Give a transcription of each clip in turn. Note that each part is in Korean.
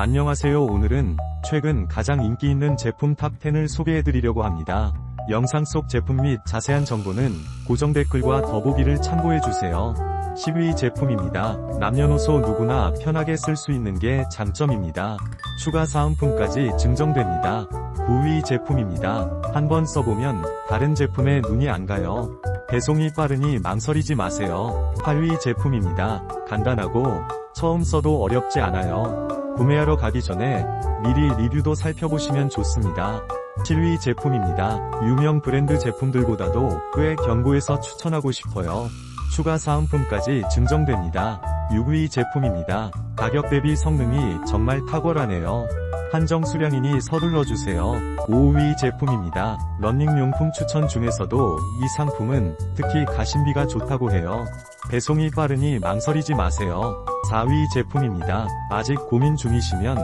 안녕하세요 오늘은 최근 가장 인기 있는 제품 탑10을 소개해드리려고 합니다. 영상 속 제품 및 자세한 정보는 고정 댓글과 더보기를 참고해주세요. 10위 제품입니다. 남녀노소 누구나 편하게 쓸 수 있는 게 장점입니다. 추가 사은품까지 증정됩니다. 9위 제품입니다. 한번 써보면 다른 제품에 눈이 안 가요. 배송이 빠르니 망설이지 마세요. 8위 제품입니다. 간단하고 처음 써도 어렵지 않아요. 구매하러 가기 전에 미리 리뷰도 살펴보시면 좋습니다. 7위 제품입니다. 유명 브랜드 제품들보다도 꽤 견고해서 추천하고 싶어요. 추가 사은품까지 증정됩니다. 6위 제품입니다. 가격 대비 성능이 정말 탁월하네요. 한정 수량이니 서둘러 주세요. 5위 제품입니다. 러닝용품 추천 중에서도 이 상품은 특히 가심비가 좋다고 해요. 배송이 빠르니 망설이지 마세요. 4위 제품입니다. 아직 고민 중이시면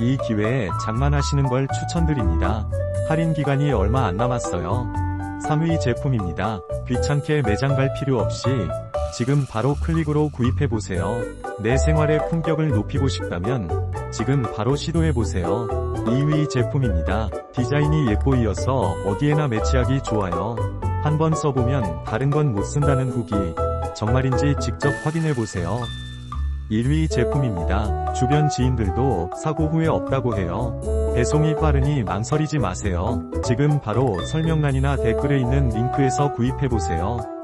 이 기회에 장만하시는 걸 추천드립니다. 할인 기간이 얼마 안 남았어요. 3위 제품입니다. 귀찮게 매장 갈 필요 없이 지금 바로 클릭으로 구입해보세요. 내 생활의 품격을 높이고 싶다면 지금 바로 시도해보세요. 2위 제품입니다. 디자인이 예뻐이어서 어디에나 매치하기 좋아요. 한번 써보면 다른 건 못 쓴다는 후기 정말인지 직접 확인해보세요. 1위 제품입니다. 주변 지인들도 사고 후에 없다고 해요. 배송이 빠르니 망설이지 마세요. 지금 바로 설명란이나 댓글에 있는 링크에서 구입해보세요.